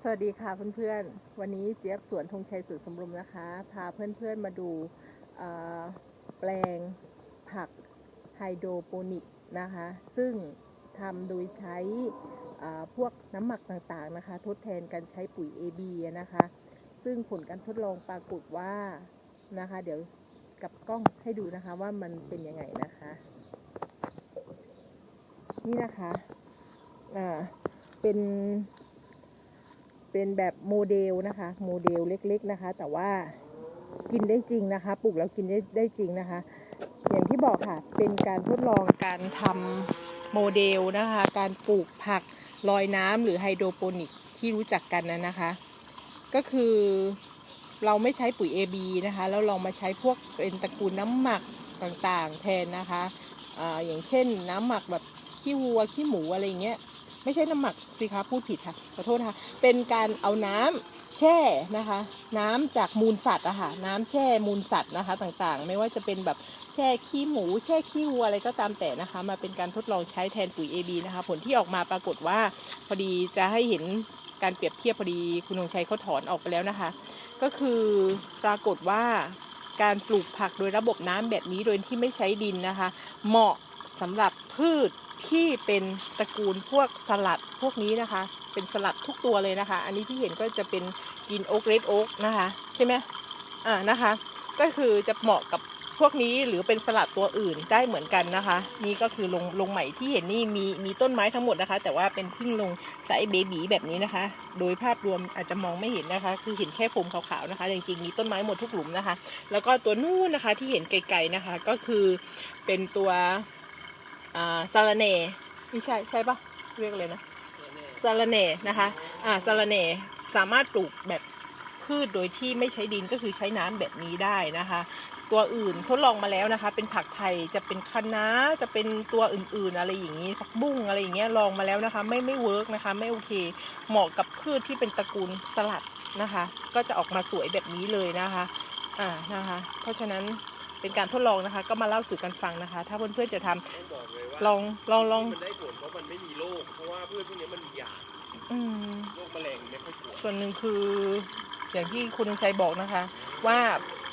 สวัสดีค่ะเพื่อนๆ วันนี้เจี๊ยบสวนธงชัยสุดสมรุมนะคะ พาเพื่อนๆมาดูแปลงผักไฮโดรโปนิกนะคะ ซึ่งทำโดยใช้พวกน้ำหมักต่างๆนะคะ ทดแทนการใช้ปุ๋ย AB นะคะ ซึ่งผลการทดลองปรากฏว่านะคะ เดี๋ยวกับกล้องให้ดูนะคะว่ามันเป็นยังไงนะคะ นี่นะคะ อ่า เป็น เป็นแบบโมเดลนะคะ โมเดลเล็กๆนะคะ แต่ว่ากินได้จริงนะคะ ปลูกแล้วกินได้ได้จริงนะคะ อย่างที่บอกค่ะ เป็นการทดลองการทำโมเดลนะคะ การปลูกผักลอยน้ำหรือไฮโดรโปนิกที่รู้จักกันนะนะคะ ก็คือเราไม่ใช้ปุ๋ย AB นะคะ แล้วเรามาใช้พวกเป็นตระกูลน้ำหมักต่างๆ แทนนะคะออย่างเช่นน้ำหมักแบบขี้วัวขี้หมูอะไรอย่างเงี้ย ไม่ใช่น้ำหมักสิคะพูดผิดค่ะขอโทษนะคะเป็นการเอาน้ำแช่นะคะ น้ำจากมูลสัตว์อะค่ะน้ำแช่มูลสัตว์นะคะต่างๆ ไม่ว่าจะเป็นแบบแช่ขี้หมู แช่ขี้วัวอะไรก็ตามแต่นะคะ มาเป็นการทดลองใช้แทนปุ๋ย AB นะคะ ผลที่ออกมาปรากฏว่า พอดีจะให้เห็นการเปรียบเทียบพอดีคุณธงชัยเขาถอนออกไปแล้วนะคะ ก็คือปรากฏว่าการปลูกผักโดยระบบน้ำแบบนี้โดยที่ไม่ใช้ดินนะคะ เหมาะสำหรับพืช ที่เป็นตระกูลพวกสลัดพวกนี้นะคะ เป็นสลัดทุกตัวเลยนะคะ อันนี้ที่เห็นก็จะเป็นกินโอ๊กเรดโอ๊กนะคะ ใช่ไหมอ่านะคะ ก็คือจะเหมาะกับพวกนี้หรือเป็นสลัดตัวอื่นได้เหมือนกันนะคะ นี่ก็คือลงลงใหม่ที่เห็นนี่มีมีต้นไม้ทั้งหมดนะคะ แต่ว่าเป็นพิ่งลงไซส์เบบีแบบนี้นะคะ โดยภาพรวมอาจจะมองไม่เห็นนะคะ คือเห็นแค่โฟมขาวๆนะคะจริงๆมีต้นไม้หมดทุกหลุมนะคะ แล้วก็ตัวนู้นนะคะที่เห็นไกลๆนะคะ ก็คือเป็นตัว อ่าซาลาเน่ไม่ใช่ใช่ปะเรียกเลยนะซาลาเน่นะคะอ่าซาลาเน่สามารถปลูกแบบพืชโดยที่ไม่ใช้ดินก็คือใช้น้ำแบบนี้ได้นะคะ ตัวอื่นทดลองมาแล้วนะคะ เป็นผักไทยจะเป็นคะน้าจะเป็นตัวอื่นๆอะไรอย่างนี้ผักบุ้งอะไรอย่างเงี้ยลองมาแล้วนะคะ ไม่ไม่เวิร์กนะคะ ไม่โอเค เหมาะกับพืชที่เป็นตระกูลสลัดนะคะ ก็จะออกมาสวยแบบนี้เลยนะคะ อ่านะคะ เพราะฉะนั้น เป็นการทดลองนะคะ ก็มาเล่าสู่กันฟังนะคะ ถ้าเพื่อนๆจะทำต้องบอกเลยว่าลองลองลองมันได้ผลเพราะมันไม่มีโรคเพราะว่าพืชพวกนี้มันมียาอืมโรคแมลงไม่ค่อยกลัวส่วนหนึ่งคืออย่างที่คุณธงชัยบอกนะคะ ว่า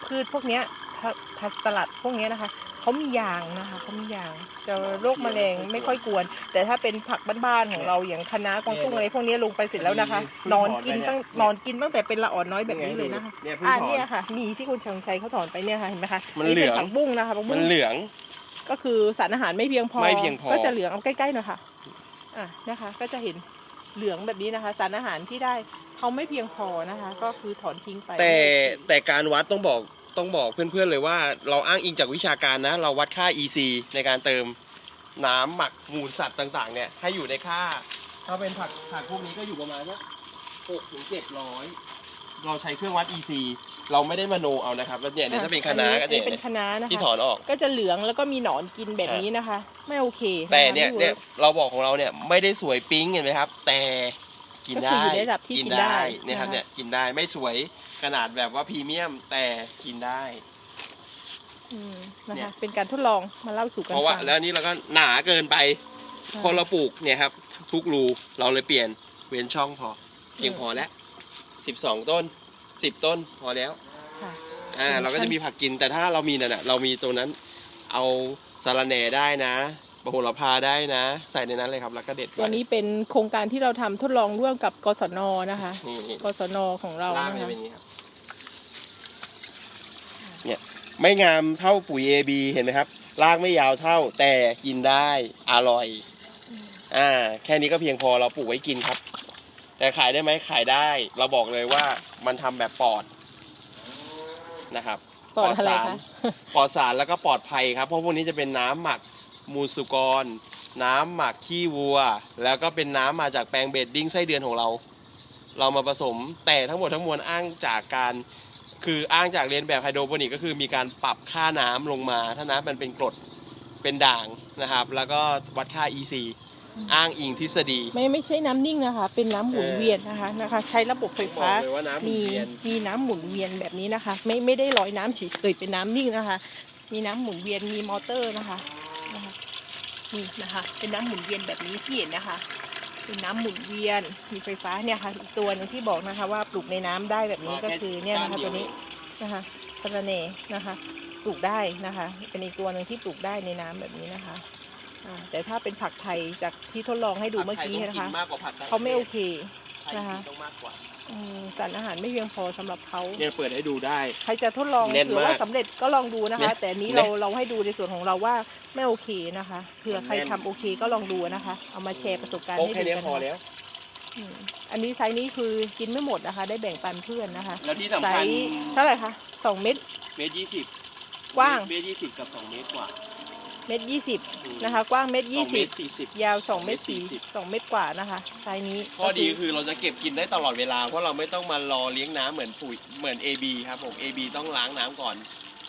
พืชพวกเนี้ยพัพัสลัดพวกเนี้ยนะคะ เขามียางนะคะเขามียาง จะโรคแมลงไม่ค่อยกวน แต่ถ้าเป็นผักบ้านๆของเราอย่างคะน้ากวางตุ้งอะไรพวกเนี้ยลงไปเสร็จแล้วนะคะ นอนกินตั้งนอนกินตั้งแต่เป็นละอ่อนน้อยแบบนี้เลยนะคะเนี่ยเพิ่งอ่าถอน เนี่ยค่ะ มีที่คุณชังชัยเขาถอนไปเนี่ยค่ะเห็นไหมคะมันเหลืเป็องผักบุ้งนะคะผักบุ้มันงเหลือง ก็คือสารอาหารไม่เพียงพอ ไม่เพียงพอ ก็จะเหลืองเอาใกล้ๆหน่อยค่ะ อะนะคะ ก็จะเห็นเหลืองแบบนี้นะคะ สารอาหารที่ได้เขาไม่เพียงพอนะคะ ก็คือถอนทิ้งไปแต่แต่การวัดต้องบอก ต้องบอกเพื่อนๆเลยว่าเราอ้างอิงจากวิชาการนะ เราวัดค่า EC ในการเติมน้ำหมักมูลสัตว์ต่างๆ เนี่ยให้อยู่ในค่า ถ้าเป็นผักผักพวกนี้ก็อยู่ประมาณสักหกถึงเจ็ดร้อยเราใช้เครื่องวัด EC เราไม่ได้มโนเอานะครับแล้วเนี่ยเนี่ยถ้าเป็นคะน้าก็อัเนี่ยเป็นคะน้านะคะที่ถอนออก ก็จะเหลืองแล้วก็มีหนอนกินแบบนี้นะคะ ไม่โอเคแต่เนี่ยไม่เนี่ยวิร์กเราบอกของเราเนี่ยไม่ได้สวยปิ๊งเห็นไหมครับ แต่ กินก็คือได้อยู่ในระดับที่กินได้เนี่ยครับนะคะ เนี่ยกินได้ไม่สวยขนาดแบบว่าพรีเมียมแต่กินได้ อืมนะเนี่คะยเป็นการทดลองมาเล่าสู่กันเพราะว่าฟังแล้วนี่เราก็หนาเกินไปค่ะพอเราปลูกเนี่ยครับ ทุกรูเราเลยเปลี่ยนเว้นช่องพอเพียงพอแล้วสิบสองต้นสิบต้นพอแล้ว ค่ะ อ่าอืมเราก็จะมีผักกินแต่ถ้าเรามีเนี่ยนะเรามีตรงนั้น เอาสาระแหน่ได้นะ โหระพาได้นะ ใส่ในนั้นเลยครับ แล้วก็เด็ดไตัวนี้เป็นโครงการที่เราทำทดลองร่วมกับกศนนะคะ นี่นี่กศนของเราล่างนะมันจะคะเป็นอย่างนี้ครับ เนี่ยไม่งามเท่าปุ๋ย AB เห็นไหมครับรากไม่ยาวเท่าแต่กินได้อร่อย อ่า แค่นี้ก็เพียงพอเราปลูกไว้กินครับ แต่ขายได้ไหมขายได้ เราบอกเลยว่ามันทำแบบปลอดนะครับ ปลอดอะไรสารคะ ปลอดสารแล้วก็ปลอดภัยครับ เพราะพวกนี้จะเป็นน้ำหมัก มูลสุกร น้ำหมักขี้วัว แล้วก็เป็นน้ำมาจากแปลงเบดดิ้งไส้เดือนของเรา เรามาผสมแต่ทั้งหมดทั้งมวลอ้างจากการคืออ้างจากเรียนแบบไฮโดรโปนิกก็คือมีการปรับค่าน้ำลงมา ถ้าน้ำมันเป็นกรดเป็นด่างนะครับ แล้วก็วัดค่า EC อ้างอิงทฤษฎี ไม่ไม่ใช่น้ำนิ่งนะคะ เป็นน้ำหมุนเวียนนะคะนะคะ ใช้ระบบไฟบอฟ้ากเลยว่าน้ำหมุมีนเวียน มีน้ำหมุนเวียนแบบนี้นะคะ ไม่ไม่ได้ลอยน้ำเฉยๆเป็นน้ำนิ่งนะคะ มีน้ำหมุนเวียนมีมอเตอร์นะคะ นะคะนี่นะคะ เป็นน้ำหมุนเวียนแบบนี้ที่เห็นนะคะ เป็นน้ำหมุนเวียน มีไฟฟ้าเนี่ยค่ะอีกตัวหนึงที่บอกนะคะ ว่าปลูกในน้ำได้แบบนี้ก็คือเนี่ยนะคะตัวนี้นะคะสะระเนนะคะ ปลูกได้นะคะ เป็นอีกตัวหนึ่งที่ปลูกได้ในน้ำแบบนี้นะคะอ่าแต่ถ้าเป็นผักไทยจากที่ทดลองให้ดูเมื่อกี้ผันะไทยคะต้องกิมากกว่าผักต่งเขาไม่โอเคไทยนะคะต้ องมากกว่าอืมสารอาหารไม่เพียงพอสำหรับเขา เนี่ยเปิดให้ดูได้ ใครจะทดลองแน่นหรือว่ามากสำเร็จก็ลองดูนะคะเนี่ยแต่อันนี้เนี่ยเราเราให้ดูในส่วนของเราว่าไม่โอเคนะคะเผื่อใครแน่น ทำโอเคก็ลองดูนะคะ เอามาแชร์ประสบการณ์โอให้แค่ดูเนี้ยกันพอนะแล้ว อืมอันนี้ไซส์นี้คือกินไม่หมดนะคะ ได้แบ่งปันเพื่อนนะคะแล้วที่ไซสำคัญส์เท่าไหร่คะสองเม็ดเมตรยี่สิบกว้าง เมตรยี่สิบกับสองเมตรกว่า เม็ดยี่สิบอืมนะคะ กว้างเม็ดสยี่องเมสิบตรสี่สิบ ยาวสองเม็ดเมตรสี่สี่สิบ สองเม็ดกว่านะคะไซส์นี้ข้อดีคือเราจะเก็บกินได้ตลอดเวลา เพราะเราไม่ต้องมารอเลี้ยงน้ำเหมือนปุ๋ยเหมือน AB ครับผม AB ต้องล้างน้ำก่อน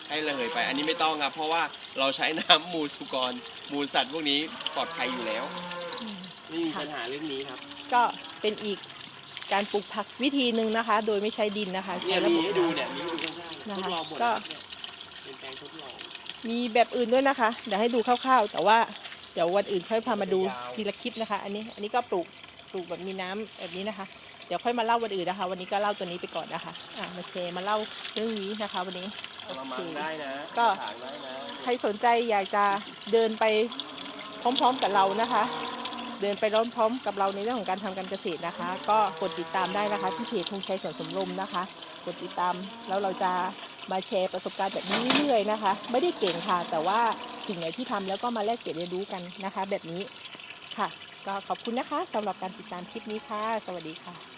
ให้ระเหยไป อันนี้ไม่ต้องครับ เพราะว่าเราใช้น้ำมูลสุกร มูลสัตว์พวกนี้ปลอดภัยอยู่แล้วอืม ไม่มีปัญหาเรื่องนี้ครับ ก็เป็นอีกการปลูกผักวิธีหนึ่งนะคะ โดยไม่ใช้ดินนะคะเนี่ใช้ยระมีบบให้ดูน้ำเนี่ยมีให้ดูข้างๆนะคะ ทดลองหมดก็ เนี่ยเป็นแปลงทดลอง มีแบบอื่นด้วยนะคะ เดี๋ยวให้ดูคร่าวๆ แต่ว่าเดี๋ยววันอื่นค่อยพามาดูยาวทีละคลิปนะคะ อันนี้อันนี้ก็ปลูกปลูกแบบมีน้ำแบบนี้นะคะ เดี๋ยวค่อยมาเล่าวันอื่นนะคะ วันนี้ก็เล่าตัวนี้ไปก่อนนะคะอะมาแชร์มาเล่าเรื่องนี้นะคะ วันนี้เอามามังได้นะก็ถางได้นะใครสนใจอยากจะเดินไปพร้อมๆกับเรานะคะ เดินไปพร้อมๆกับเราในเรื่องของการทำการเกษตรนะคะ ก็กดติดตามได้นะคะที่เพจธงชัยสวนสมรมนะคะ กดติดตามแล้วเราจะ มาแชร์ประสบการณ์แบบนี้เรื่อยๆนะคะ ไม่ได้เก่งค่ะ แต่ว่าสิ่งไหนที่ทำแล้วก็มาแลกเปลี่ยนเรียนรู้กันนะคะ แบบนี้ค่ะ ก็ขอบคุณนะคะสำหรับการติดตามคลิปนี้ค่ะ สวัสดีค่ะ